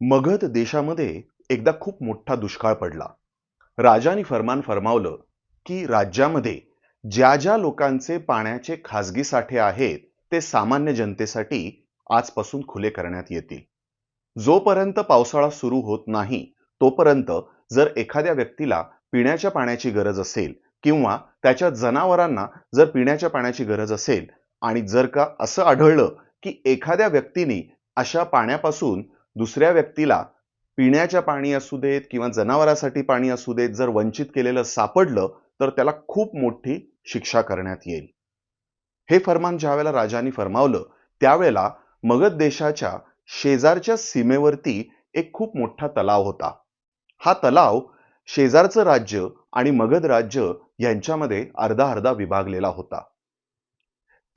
मगध देशामध्ये एकदा खूप मोठा दुष्काळ पडला. राजाने फरमान फरमावलं की राज्यामध्ये ज्या ज्या लोकांचे पाण्याचे खाजगी साठे आहेत ते सामान्य जनतेसाठी आजपासून खुले करण्यात येतील. जोपर्यंत पावसाळा सुरू होत नाही तोपर्यंत जर एखाद्या व्यक्तीला पिण्याच्या पाण्याची गरज असेल किंवा त्याच्या जनावरांना जर पिण्याच्या पाण्याची गरज असेल आणि जर का असं आढळलं की एखाद्या व्यक्तीने अशा पाण्यापासून दुसऱ्या व्यक्तीला पिण्याच्या पाणी असू देत किंवा जनावरासाठी पाणी असू देत जर वंचित केलेलं सापडलं तर त्याला खूप मोठी शिक्षा करण्यात येईल. हे फरमान ज्यावेळेला राजांनी फरमावलं त्यावेळेला मगध देशाच्या शेजारच्या सीमेवरती एक खूप मोठा तलाव होता. हा तलाव शेजारचं राज्य आणि मगध राज्य यांच्यामध्ये अर्धा अर्धा विभागलेला होता.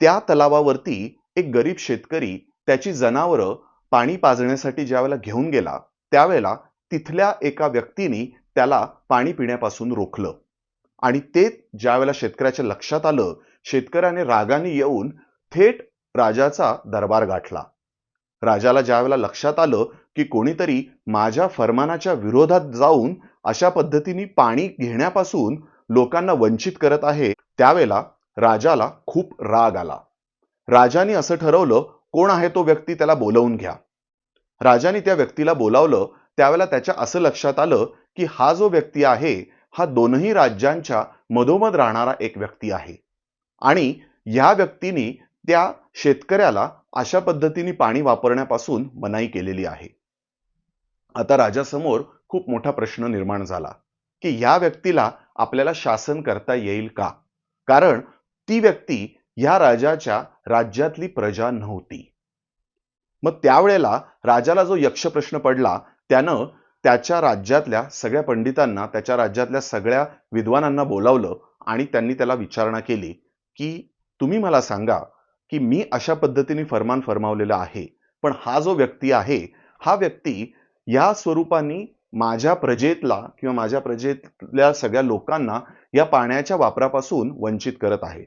त्या तलावावरती एक गरीब शेतकरी त्याची जनावरं पाणी पाजण्यासाठी ज्यावेळेला घेऊन गेला त्यावेळेला तिथल्या एका व्यक्तीने त्याला पाणी पिण्यापासून रोखलं. आणि ते ज्यावेळेला शेतकऱ्याच्या लक्षात आलं शेतकऱ्याने रागाने येऊन थेट राजाचा दरबार गाठला. राजाला ज्यावेळेला लक्षात आलं की कोणीतरी माझ्या फरमानाच्या विरोधात जाऊन अशा पद्धतीने पाणी घेण्यापासून लोकांना वंचित करत आहे त्यावेळेला राजाला खूप राग आला. राजाने असं ठरवलं कोण आहे तो व्यक्ती त्याला बोलवून घ्या. राजाने त्या व्यक्तीला बोलावलं त्यावेळेला त्याच्या असं लक्षात आलं की हा जो व्यक्ती आहे हा दोनही राज्यांच्या मधोमध राहणारा एक व्यक्ती आहे. आणि या व्यक्तीने त्या शेतकऱ्याला अशा पद्धतीने पाणी वापरण्यापासून मनाई केलेली आहे. आता राजासमोर खूप मोठा प्रश्न निर्माण झाला की या व्यक्तीला आपल्याला शासन करता येईल का? कारण ती व्यक्ती या राजाच्या राज्यातली प्रजा नव्हती. मग त्यावेळेला राजाला जो यक्ष प्रश्न पडला त्यानं त्याच्या राज्यातल्या सगळ्या पंडितांना त्याच्या राज्यातल्या सगळ्या विद्वानांना बोलावलं आणि त्यांनी त्याला विचारणा केली की तुम्ही मला सांगा की मी अशा पद्धतीने फरमान फरमावलेलं आहे पण हा जो व्यक्ती आहे हा व्यक्ती या स्वरूपाने माझ्या प्रजेतला किंवा माझ्या प्रजेतल्या सगळ्या लोकांना या पाण्याच्या वापरापासून वंचित करत आहे.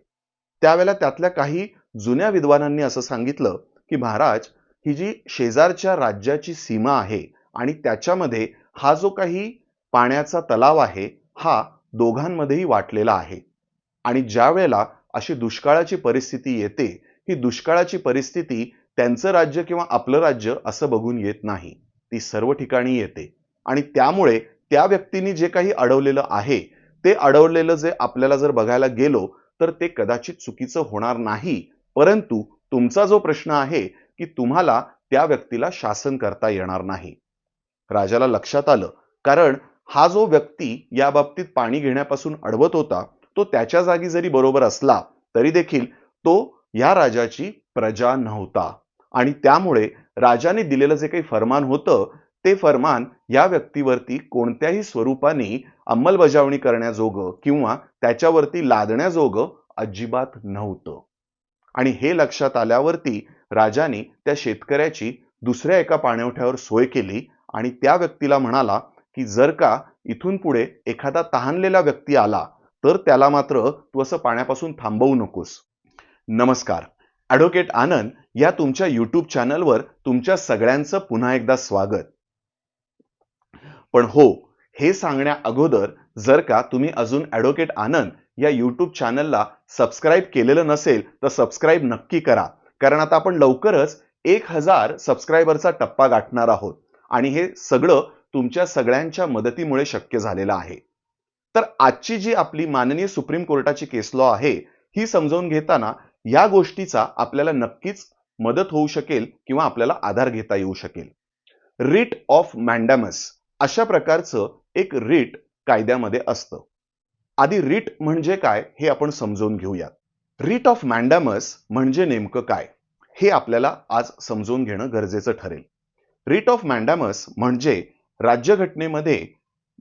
त्यावेळेला त्यातल्या काही जुन्या विद्वानांनी असं सांगितलं की महाराज ही जी शेजारच्या राज्याची सीमा आहे आणि त्याच्यामध्ये हा जो काही पाण्याचा तलाव आहे हा दोघांमध्येही वाटलेला आहे. आणि ज्या वेळेला अशी दुष्काळाची परिस्थिती येते ही दुष्काळाची परिस्थिती त्यांचं राज्य किंवा आपलं राज्य असं बघून येत नाही. ती सर्व ठिकाणी येते. आणि त्यामुळे त्या व्यक्तींनी जे काही अडवलेलं आहे ते अडवलेलं जे आपल्याला जर बघायला गेलो तर ते कदाचित चुकीचं होणार नाही. परंतु तुमचा जो प्रश्न आहे की तुम्हाला त्या व्यक्तीला शासन करता येणार नाही. राजाला लक्षात आलं. कारण हा जो व्यक्ती या बाबतीत पाणी घेण्यापासून अडवत होता तो त्याच्या जागी जरी बरोबर असला तरी देखील तो या राजाची प्रजा नव्हता. आणि त्यामुळे राजाने दिलेलं जे काही फरमान होतं ते फरमान या व्यक्तीवरती कोणत्याही स्वरूपाने अंमलबजावणी करण्याजोगं किंवा त्याच्यावरती लादण्याजोगं अजिबात नव्हतं. आणि हे लक्षात आल्यावरती राजाने त्या शेतकऱ्याची दुसऱ्या एका पाणवठ्यावर सोय केली आणि त्या व्यक्तीला म्हणाला की जर का इथून पुढे एखादा तहानलेला व्यक्ती आला तर त्याला मात्र तू असं पाण्यापासून थांबवू नकोस. नमस्कार. ॲडव्होकेट आनंद या तुमच्या यूट्यूब चॅनलवर तुमच्या सगळ्यांचं पुन्हा एकदा स्वागत. पण हो हे सांगण्या अगोदर जर का तुम्ही अजून ॲडव्होकेट आनंद या यूट्यूब चॅनलला सबस्क्राईब केलेलं नसेल तर सबस्क्राईब नक्की करा. कारण आता आपण लवकरच एक हजार सबस्क्रायबरचा टप्पा गाठणार आहोत. आणि हे सगळं तुमच्या सगळ्यांच्या मदतीमुळे शक्य झालेलं आहे. तर आजची जी आपली माननीय सुप्रीम कोर्टाची केस लॉ आहे ही समजावून घेताना या गोष्टीचा आपल्याला नक्कीच मदत होऊ शकेल किंवा आपल्याला आधार घेता येऊ शकेल. रिट ऑफ मॅन्डॅमस अशा प्रकारचं एक रिट कायद्यामध्ये असतं. आधी रिट म्हणजे काय हे आपण समजून घेऊयात रिट ऑफ मॅन्डॅमस म्हणजे नेमकं काय? हे आपल्याला आज समजून घेणं गरजेचं ठरेल. रिट ऑफ मँडामस म्हणजे राज्यघटनेमध्ये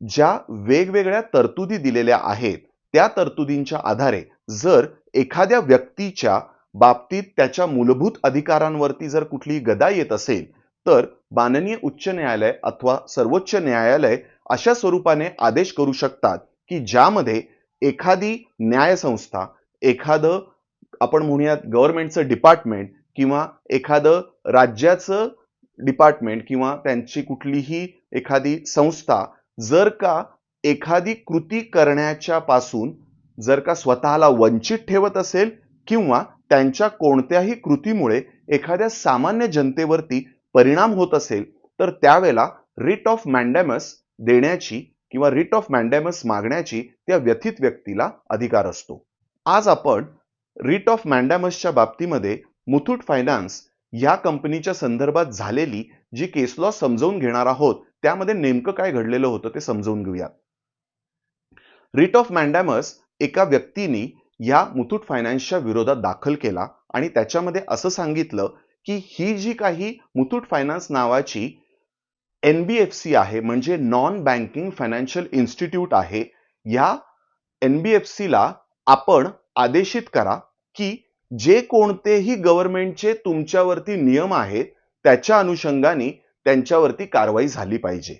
ज्या वेगवेगळ्या तरतुदी दिलेल्या आहेत त्या तरतुदींच्या आधारे जर एखाद्या व्यक्तीच्या बाबतीत त्याच्या मूलभूत अधिकारांवरती जर कुठली गदा येत असेल तर माननीय उच्च न्यायालय अथवा सर्वोच्च न्यायालय अशा स्वरूपाने आदेश करू शकतात की ज्यामध्ये एखादी न्यायसंस्था एखादं आपण म्हणूयात गव्हर्नमेंटचं डिपार्टमेंट किंवा एखादं राज्याचं डिपार्टमेंट किंवा त्यांची कुठलीही एखादी संस्था जर का एखादी कृती करण्याच्या पासून जर का स्वतःला वंचित ठेवत असेल किंवा त्यांच्या कोणत्याही कृतीमुळे एखाद्या सामान्य जनतेवरती परिणाम होत असेल तर त्यावेळेला रिट ऑफ मॅन्डॅमस देण्याची किंवा रिट ऑफ मॅन्डॅमस मागण्याची त्या व्यथित व्यक्तीला अधिकार असतो. आज आपण रिट ऑफ मॅन्डॅमसच्या बाबतीमध्ये मुथूट फायनान्स या कंपनीच्या संदर्भात झालेली जी केस लॉ समजावून घेणार आहोत त्यामध्ये नेमकं काय घडलेलं होतं ते समजावून घेऊयात रिट ऑफ मॅन्डॅमस एका व्यक्तीने या मुथूट फायनान्सच्या विरोधात दाखल केला आणि त्याच्यामध्ये असं सांगितलं की ही जी काही मुथूट फायनान्स नावाची एनबीएफसी आहे म्हणजे नॉन बँकिंग फायनान्शियल इन्स्टिट्यूट आहे या एनबीएफसी ला आपण आदेशित करा की जे कोणतेही गव्हर्नमेंटचे तुमच्यावरती नियम आहेत त्याच्या अनुषंगाने त्यांच्यावरती कारवाई झाली पाहिजे.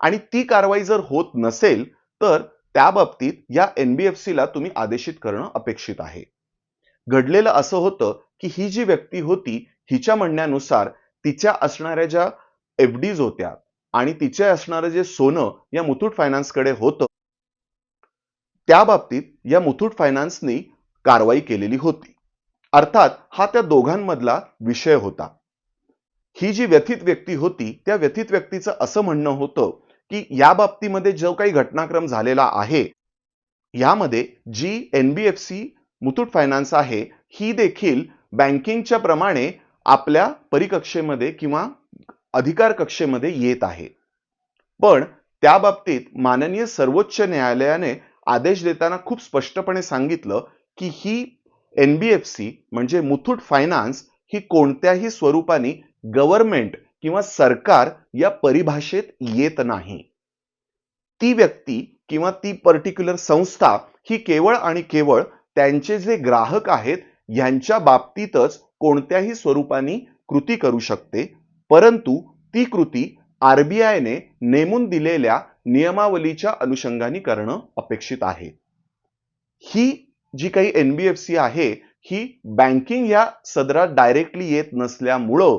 आणि ती कारवाई जर होत नसेल तर त्या बाबतीत या एनबीएफसी ला तुम्ही आदेशित करणं अपेक्षित आहे. घडलेलं असं होतं की ही जी व्यक्ती होती हिच्या म्हणण्यानुसार तिच्या असणाऱ्या ज्या एफ डीज होत्या आणि तिचे असणारं जे सोनं या मुथूट फायनान्सकडे होतं त्या बाबतीत या मुथूट फायनान्सनी कारवाई केलेली होती. अर्थात हा त्या दोघांमधला विषय होता. ही जी व्यथित व्यक्ती होती त्या व्यथित व्यक्तीचं असं म्हणणं होतं की या बाबतीमध्ये जो काही घटनाक्रम झालेला आहे यामध्ये जी एनबीएफसी मुथूट फायनान्स आहे ही देखील बँकिंगच्या प्रमाणे आपल्या परिकक्षेमध्ये किंवा अधिकार कक्षेमध्ये येत आहे. पण त्या बाबतीत माननीय सर्वोच्च न्यायालयाने आदेश देताना खूप स्पष्टपणे सांगितलं की ही एनबीएफसी म्हणजे मुथूट फायनान्स ही कोणत्याही स्वरूपाने गव्हर्नमेंट किंवा सरकार या परिभाषेत येत नाही. ती व्यक्ती किंवा ती पर्टिक्युलर संस्था ही केवळ आणि केवळ त्यांचे जे ग्राहक आहेत यांच्या बाबतीतच कोणत्याही स्वरूपाने कृती करू शकते परंतु ती कृती आरबीआयने नेमून दिलेल्या नियमावलीच्या अनुषंगाने करणं अपेक्षित आहे. ही जी काही एनबीएफसी आहे ही बँकिंग या सदरात डायरेक्टली येत नसल्यामुळं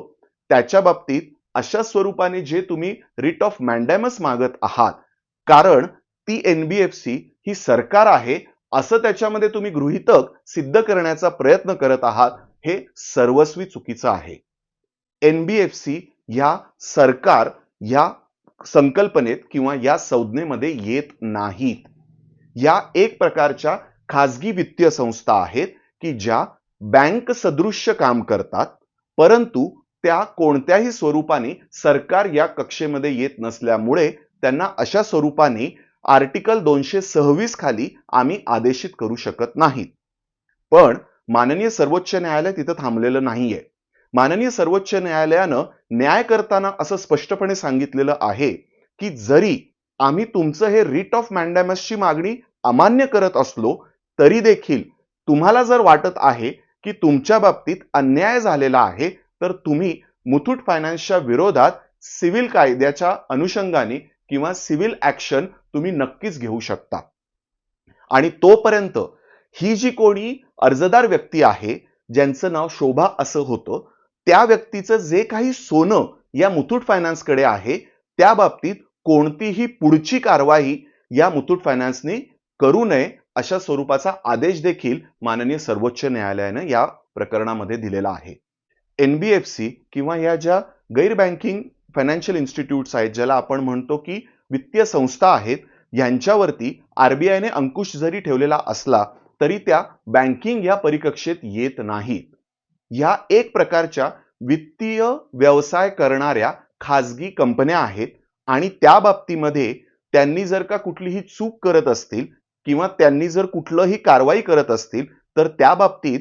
त्याच्या बाबतीत अशा स्वरूपाने जे तुम्ही रिट ऑफ मॅन्डॅमस मागत आहात कारण ती एनबीएफसी ही सरकार आहे असं त्याच्यामध्ये तुम्ही गृहितक सिद्ध करण्याचा प्रयत्न करत आहात हे सर्वस्वी चुकीचं आहे. एनबीएफसी या सरकार या संकल्पनेत किंवा या संज्ञेमध्ये येत नाहीत. या एक प्रकारच्या खाजगी वित्तीय संस्था आहेत की ज्या बँक सदृश्य काम करतात परंतु त्या कोणत्याही स्वरूपाने सरकार या कक्षेमध्ये येत नसल्यामुळे त्यांना अशा स्वरूपाने आर्टिकल दोनशे सव्वीस खाली आम्ही आदेशित करू शकत नाहीत. पण माननीय सर्वोच्च न्यायालय तिथं थांबलेलं नाहीये. माननीय सर्वोच्च न्यायालयानं न्याय करताना असं स्पष्टपणे सांगितलेलं आहे की जरी आम्ही तुमचं हे रिट ऑफ मॅन्डॅमसची मागणी अमान्य करत असलो तरी देखील तुम्हाला जर वाटत आहे की तुमच्या बाबतीत अन्याय झालेला आहे तर तुम्ही मुथूट फायनान्सच्या विरोधात सिव्हिल कायद्याच्या अनुषंगाने किंवा सिव्हिल ऍक्शन तुम्ही नक्कीच घेऊ शकता. आणि तोपर्यंत ही जी कोणी अर्जदार व्यक्ती आहे ज्यांचं नाव शोभा असं होतं त्या व्यक्तीचं जे काही सोनं या मुथूट फायनान्सकडे आहे त्या बाबतीत कोणतीही पुढची कारवाई या मुथूट फायनान्सने करू नये अशा स्वरूपाचा आदेश देखील माननीय सर्वोच्च न्यायालयानं या प्रकरणामध्ये दिलेला आहे. एनबीएफसी किंवा या ज्या गैर बँकिंग फायनान्शियल इन्स्टिट्यूट्स आहेत ज्याला आपण म्हणतो की वित्तीय संस्था आहेत यांच्यावरती आरबीआयने अंकुश जरी ठेवलेला असला तरी त्या बँकिंग या परिकक्षेत येत नाहीत. ह्या एक प्रकारच्या वित्तीय व्यवसाय करणाऱ्या खाजगी कंपन्या आहेत आणि त्या बाबतीमध्ये त्यांनी जर का कुठलीही चूक करत असतील किंवा त्यांनी जर कुठलंही कारवाई करत असतील तर त्या बाबतीत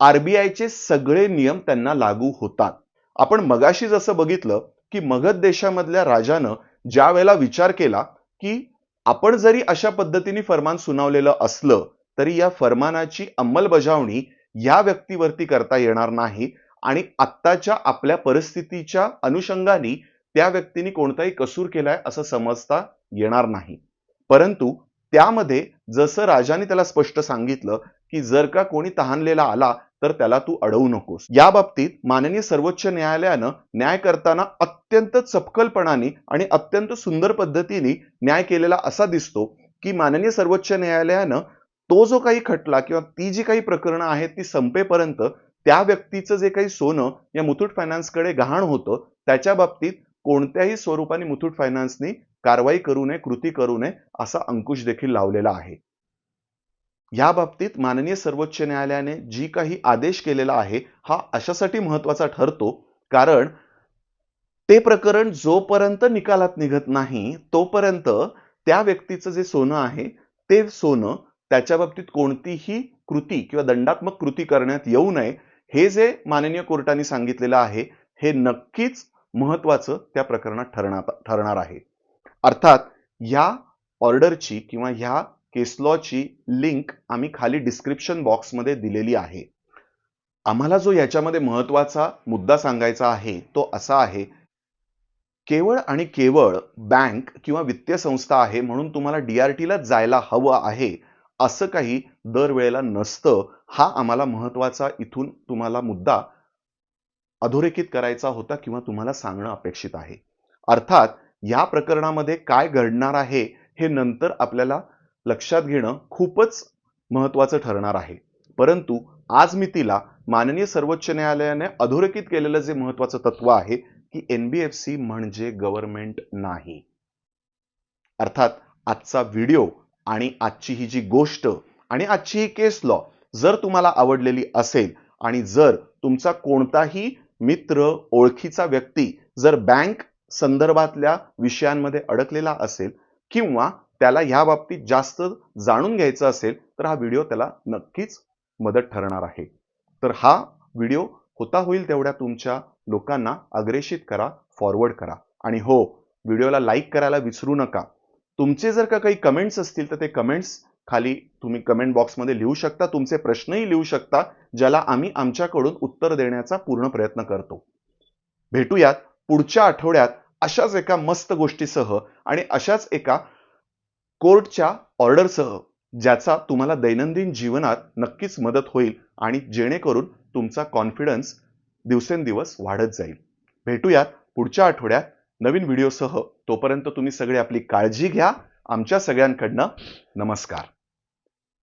आरबीआयचे सगळे नियम त्यांना लागू होतात. आपण मगाशी जसं बघितलं की मगध देशामधल्या राजानं ज्या वेळेला विचार केला की आपण जरी अशा पद्धतीने फरमान सुनावलेलं असलं तरी या फरमानाची अंमलबजावणी या व्यक्तीवरती करता येणार नाही आणि आत्ताच्या आपल्या परिस्थितीच्या अनुषंगाने त्या व्यक्तीने कोणताही कसूर केलाय असं समजता येणार नाही. परंतु त्यामध्ये जसं राजाने त्याला स्पष्ट सांगितलं की जर का कोणी तहानलेला आला तर त्याला तू अडवू नकोस. या बाबतीत माननीय सर्वोच्च न्यायालयानं न्याय करताना अत्यंत चपकलपणाने आणि अत्यंत सुंदर पद्धतीने न्याय केलेला असा दिसतो की माननीय सर्वोच्च न्यायालयानं तो जो काही खटला किंवा ती जी काही प्रकरणं आहेत ती संपेपर्यंत त्या व्यक्तीचं जे काही सोनं या मुथूट फायनान्सकडे गहाण होतं त्याच्या बाबतीत कोणत्याही स्वरूपाने मुथूट फायनान्सनी कारवाई करू नये कृती करू नये असा अंकुश देखील लावलेला आहे. या बाबतीत माननीय सर्वोच्च न्यायालयाने जी काही आदेश केलेला आहे हा अशासाठी महत्त्वाचा ठरतो कारण ते प्रकरण जोपर्यंत निकालात निघत नाही तोपर्यंत त्या व्यक्तीचं जे सोनं आहे ते सोनं त्याच्या बाबतीत कोणतीही कृती किंवा दंडात्मक कृती करण्यात येऊ नये हे जे माननीय कोर्टाने सांगितलेलं आहे हे नक्कीच महत्वाचं त्या प्रकरणात ठरणार ठरणार आहे. अर्थात ह्या ऑर्डरची किंवा ह्या केसलॉची लिंक आम्ही खाली डिस्क्रिप्शन बॉक्समध्ये दिलेली आहे. आम्हाला जो याच्यामध्ये महत्त्वाचा मुद्दा सांगायचा आहे तो असा आहे केवळ आणि केवळ बँक किंवा वित्तीय संस्था आहे म्हणून तुम्हाला डीआरटीला जायला हवं आहे असं काही दरवेळेला नसतं हा आम्हाला महत्त्वाचा इथून तुम्हाला मुद्दा अधोरेखित करायचा होता किंवा तुम्हाला सांगणं अपेक्षित आहे. अर्थात या प्रकरणामध्ये काय घडणार आहे हे नंतर आपल्याला लक्षात घेणं खूपच महत्वाचं ठरणार आहे. परंतु आज मी तिला माननीय सर्वोच्च न्यायालयाने अधोरेखित केलेलं जे महत्वाचं तत्व आहे की एनबीएफसी म्हणजे गव्हर्नमेंट नाही. अर्थात आजचा व्हिडिओ आणि आजची ही जी गोष्ट आणि आजची ही केस लॉ जर तुम्हाला आवडलेली असेल आणि जर तुमचा कोणताही मित्र ओळखीचा व्यक्ती जर बँक संदर्भातल्या विषयांमध्ये अडकलेला असेल किंवा त्याला ह्या बाबतीत जास्त जाणून घ्यायचं असेल तर हा व्हिडिओ त्याला नक्कीच मदत ठरणार आहे. तर हा व्हिडिओ होता होईल तेवढ्या तुमच्या लोकांना अग्रेषित करा फॉरवर्ड करा. आणि हो व्हिडिओला लाईक करायला विसरू नका. तुमचे जर का काही कमेंट्स असतील तर ते कमेंट्स खाली तुम्ही कमेंट बॉक्समध्ये लिहू शकता. तुमचे प्रश्नही लिहू शकता ज्याला आम्ही आमच्याकडून उत्तर देण्याचा पूर्ण प्रयत्न करतो. भेटूयात पुढच्या आठवड्यात अशाच एका मस्त गोष्टीसह आणि अशाच एका कोर्टच्या ऑर्डरसह ज्याचा तुम्हाला दैनंदिन जीवनात नक्कीच मदत होईल आणि जेणेकरून तुमचा कॉन्फिडन्स दिवसेंदिवस वाढत जाईल. भेटूयात पुढच्या आठवड्यात नवीन व्हिडिओसह तोपर्यंत तुम्ही सगळे आपली काळजी घ्या. आमच्या सगळ्यांकडनं नमस्कार.